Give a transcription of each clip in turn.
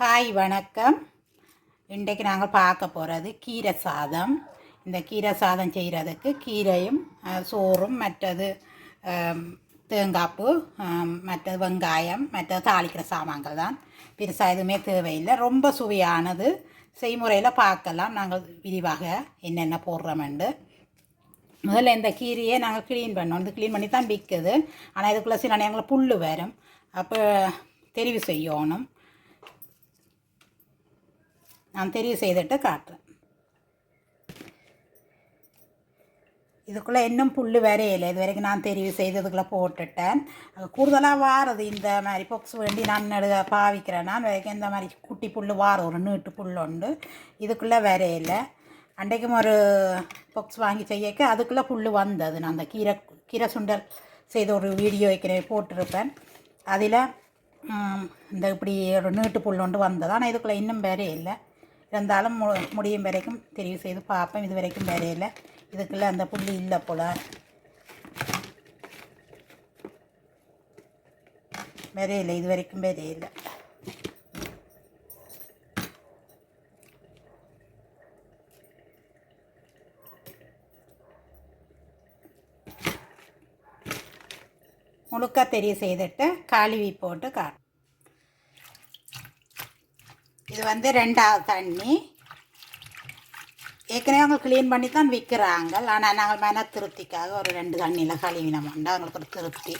Hi வணக்கம். இன்றைக்கு நாங்கள் பார்க்க போகிறது கீரை சாதம். இந்த கீரை சாதம் செய்கிறதுக்கு கீரையும் சோறும் மற்றது அம், தேங்காய்ப்பு மற்றது வெங்காயம் மற்றது தாளிக்கிற சாமான்கள் தான். பெருசாக எதுவுமே தேவையில்லை. ரொம்ப சுவையானது. செய்முறையில் பார்க்கலாம். நாங்கள் விரிவாக என்னென்ன போடுறோமெண்டு முதல்ல இந்த கீரையை நாங்கள் க்ளீன் பண்ணோம் இந்த க்ளீன் பண்ணி தான் விற்குது ஆனால் இதுக்குள்ளே சில நேரங்களில் புல் வரும். அப்போ தெரிவு செய்யணும். நான் தெரிவு செய்துட்டு காட்டுறேன். இதுக்குள்ளே இன்னும் புல் வரையில இது வரைக்கும் நான் தெரிவு செய்ததுக்குள்ளே போட்டுட்டேன். கூடுதலாக வாரது இந்த மாதிரி பொக்ஸ் வேண்டி நான் நடு பாவிக்கிறேன். நான் வரைக்கும் இந்த மாதிரி குட்டி புல் வாரம். ஒரு நீட்டு புல் உண்டு. இதுக்குள்ளே வரையில அன்றைக்கும் ஒரு பொக்ஸ் வாங்கி செய்யக்க அதுக்குள்ளே புல் வந்தது. நான் அந்த கீரை கீரை சுண்டல் செய்த ஒரு வீடியோ வைக்கிறேன் போட்டிருப்பேன். அதில் இந்த இப்படி ஒரு நீட்டு புல் ஒன்று வந்தது. ஆனால் இதுக்குள்ளே இன்னும் வேறே இல்லை. இருந்தாலும் மு முடியும் வரைக்கும் தெரிவு செய்து பார்ப்போம் இது வரைக்கும் வேறே இதுக்குள்ளே அந்த புல் இல்லை போல். வரையில இது வரைக்கும் வேறே இல்லை. முழுக்க தெரிய செய்துட்டு கழுவி போட்டு காட்டும் இது வந்து ரெண்டாவது தண்ணி. ஏற்கனவே அவங்க க்ளீன் பண்ணி தான் விற்கிறாங்க ஆனால் நாங்கள் மன திருப்திக்காக ஒரு ரெண்டு தண்ணியில் கழுவினோம்டா அவங்களுக்கு ஒரு திருப்தி.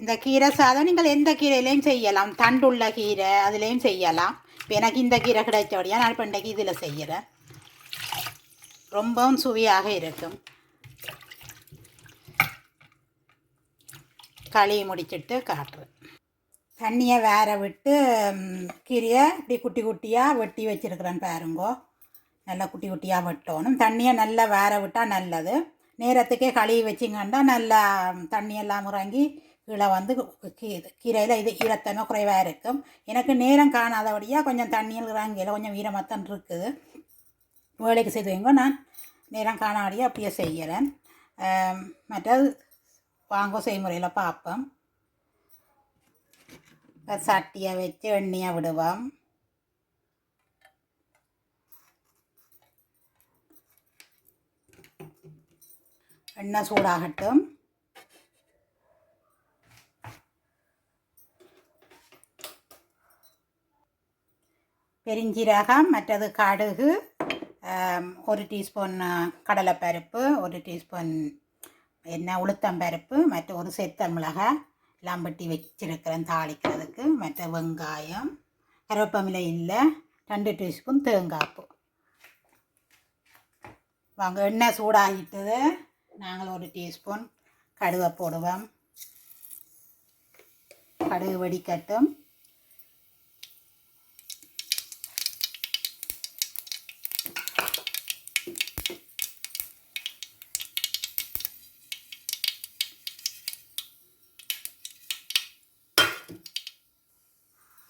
இந்த கீரை சாதம் நீங்கள் எந்த கீரையிலையும் செய்யலாம். தண்டுள்ள கீரை அதுலேயும் செய்யலாம். இப்போ எனக்கு இந்த கீரை கிடைச்சபடியா நான் இப்போ இன்றைக்கு இதில் செய்கிறேன் ரொம்பவும் சுவையாக இருக்கும். களி முடிச்சிட்டு காட்டுறேன். தண்ணியை வேற விட்டு கீரையை இப்படி குட்டி குட்டியாக வெட்டி வச்சுருக்கிறேன் பாருங்கோ. நல்லா குட்டி குட்டியாக வெட்டணும். தண்ணியை நல்லா வேற விட்டால் நல்லது. நேரத்துக்கே கழுவி வச்சிங்கன்னா நல்லா தண்ணியெல்லாம் இறங்கி கீழே வந்து கீ- கீரையில் இது ஈரத்தன்மை குறைவாக இருக்கும். எனக்கு நேரம் காணாதபடியாக கொஞ்சம் தண்ணியில் இறங்கியில் கொஞ்சம் ஈரமாகத்தான் இருக்குது. வேலைக்கு செய்துவைங்க நான் நேரம் காணாடியே அப்படியே செய்கிறேன். மற்றது வாங்க செய்முறையில் பார்ப்போம். சட்டியை வச்சு எண்ணெயை விடுவோம் எண்ணெய் சூடாகட்டும் பெருஞ்சீரகம் மற்றது கடுகு ஒரு டீஸ்பூன் கடலைப்பருப்பு ஒரு டீஸ்பூன் என்ன உளுத்தம்பருப்பு மற்ற ஒரு செத்த மிளகாய் எல்லாம் வெட்டி வச்சிருக்கிறேன் தாளிக்கிறதுக்கு. மற்ற வெங்காயம் கருவேப்பமிலை இல்லை ரெண்டு டீஸ்பூன் தேங்காய்ப்பு வாங்க எண்ணெய் சூடாகிட்டது. நாங்கள் ஒரு டீஸ்பூன் கடுகை போடுவோம். கடுகு வெடிக்கட்டும்.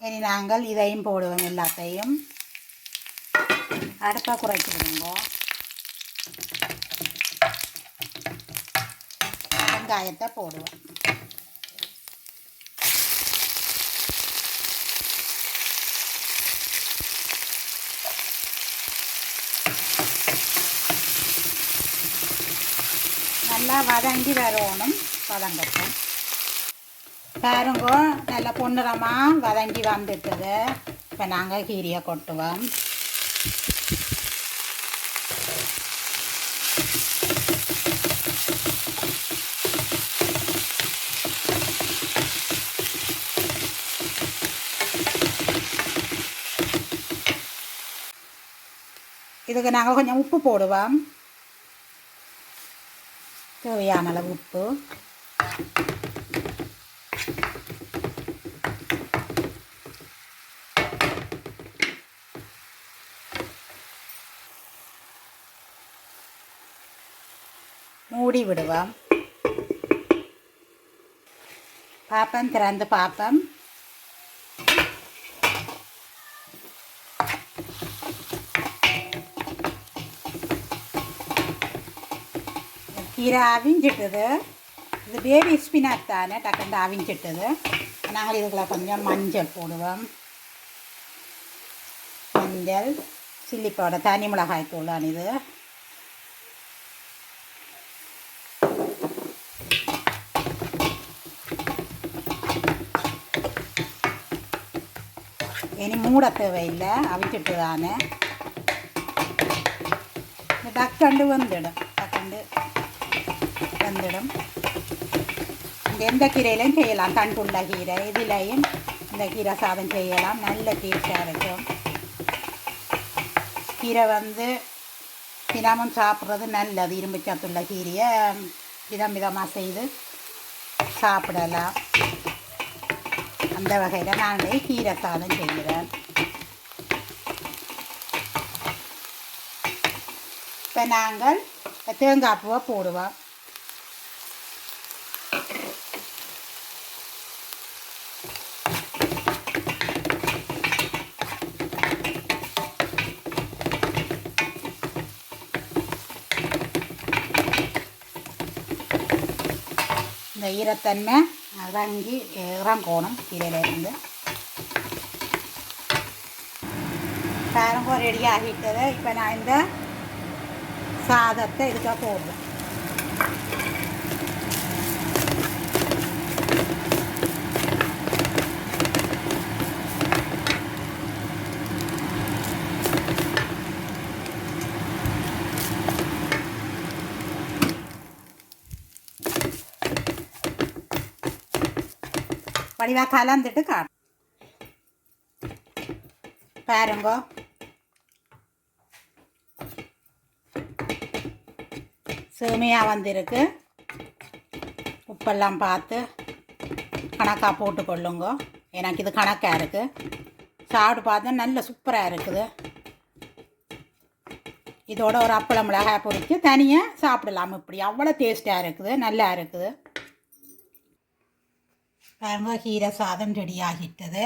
இனி நாங்கள் இதையும் போடுவோம் எல்லாத்தையும். அடுப்பை குறைச்சிடுங்க வெங்காயத்தை போடுவோம். நல்லா வதங்கி வரணும் வதங்கட்டும் பாருங்க நல்லா பொன்னிறமாக வதங்கி வந்துட்டது. இப்போ நாங்கள் கீரியை கொட்டுவோம். இதுக்கு நாங்கள் கொஞ்சம் உப்பு போடுவோம். தேவையான அளவு உப்பு. மூடி விடுவோம் பாப்பம் திறந்து பாப்பம். கீரை அவிஞ்சிட்டது. இது பேபி ஸ்பினாக் தானே டக்குண்டு அவிஞ்சிட்டது. நாங்கள் இதுக்குள்ள கொஞ்சம் மஞ்சள் போடுவோம். மஞ்சள் சில்லி பவுடர் தனி மிளகாய் தூளான் இது. இனி மூட தேவையில்லை அவிச்சிட்டு தானே இந்த டக்கண்டு வந்துடும் டக்கண்டு வந்துடும். இந்த எந்த கீரையிலையும் செய்யலாம் தண்டுள்ள கீரை இதிலையும் இந்த கீரை சாதம் செய்யலாம் நல்ல டேஸ்டாக இருக்கும். கீரை வந்து தினமும் சாப்பிட்றது நல்லது இரும்பு சத்துள்ள கீரையை விதம் விதமாக செய்து சாப்பிடலாம். அந்த வகையில் நாங்கள் கீரை சாதம் செய்கிறேன். இப்போ நாங்கள் தேங்காய் பூவை போடுவோம். இந்த ஈரத்தன்மை இறங்கி இறங்கணும் கீரையிலேருந்து பாருங்க ரெடி ஆகிட்டது இப்போ நான் இந்த சாதத்தை இதுக்காக போடுறேன் வடிவாக கலந்துட்டு காட்டு பாருங்க சேமியாக வந்திருக்கு உப்பெல்லாம் பார்த்து கணக்காக போட்டு கொள்ளுங்க எனக்கு இது கணக்காக இருக்குது சாப்பிட்டு பார்த்தா நல்ல சூப்பராக இருக்குது இதோட ஒரு அப்பளம் மிளகாய் பொரித்து தனியாக சாப்பிடலாம் இப்படி அவ்வளோ டேஸ்ட்டாக இருக்குது நல்லா இருக்குது பாருங்க கீரை சாதம் ரெடி ஆகிட்டது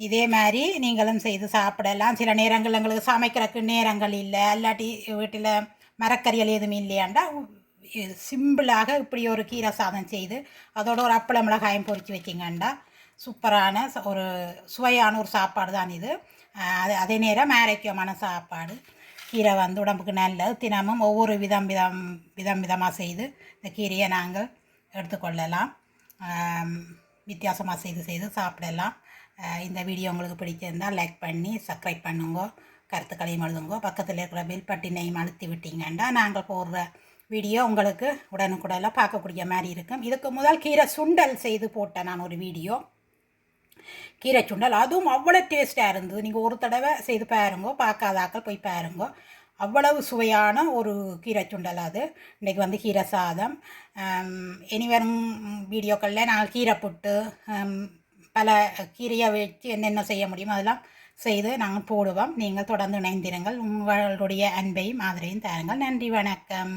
இதே மாதிரி நீங்களும் செய்து சாப்பிடலாம். சில நேரங்கள் எங்களுக்கு சமைக்கிறதுக்கு நேரங்கள் இல்லை. இல்லாட்டி வீட்டில் மரக்கறிகள் எதுவும் இல்லையாண்டா சிம்பிளாக இப்படி ஒரு கீரை சாதம் செய்து அதோட ஒரு அப்பள மிளகாயம் பொறிச்சு வச்சிங்கண்டா சூப்பரான ச- ஒரு சுவையான ஒரு சாப்பாடு தான் இது. அது அதே நேரம் ஆரோக்கியமான சாப்பாடு. கீரை வந்து உடம்புக்கு நல்லது. தினமும் ஒவ்வொரு விதம் விதம் விதம் விதமாக செய்து இந்த கீரையை நாங்கள் எடுத்துக்கொள்ளலாம். வித்தியாசமாக செய்து செய்து சாப்பிடலாம். இந்த வீடியோ உங்களுக்கு பிடிச்சிருந்தால் லைக் பண்ணி சப்ஸ்கிரைப் பண்ணுங்க கருத்துக்களையும் எழுதுங்க. பக்கத்தில் இருக்கிற பெல் பட்டினையும் அழுத்தி விட்டீங்கன்னா நாங்கள் போடுற வீடியோ உங்களுக்கு உடனுக்குடலாம் பார்க்கக்கூடிய மாதிரி இருக்கும். இதுக்கு முதல் கீரை சுண்டல் செய்து போட்டேன் நான் ஒரு வீடியோ. கீரை சுண்டல் அதுவும் அவ்வளோ டேஸ்ட்டாக இருந்தது. நீங்கள் ஒரு தடவை செய்து பாருங்கோ பார்க்காதாக்கள் போய் பாருங்கோ. அவ்வளவு சுவையான ஒரு கீரை சுண்டல் அது. இன்றைக்கி வந்து கீரை சாதம். ஆம், இனி வரும் வீடியோக்களில் நாங்கள் கீரை புட்டு பல கீரையை வச்சு என்னென்ன செய்ய முடியுமோ அதெல்லாம் செய்து நாங்கள் போடுவோம். நீங்கள் தொடர்ந்து இணைந்திருங்கள். உங்களுடைய அன்பையும் ஆதரவையும் தாருங்கள். நன்றி வணக்கம்.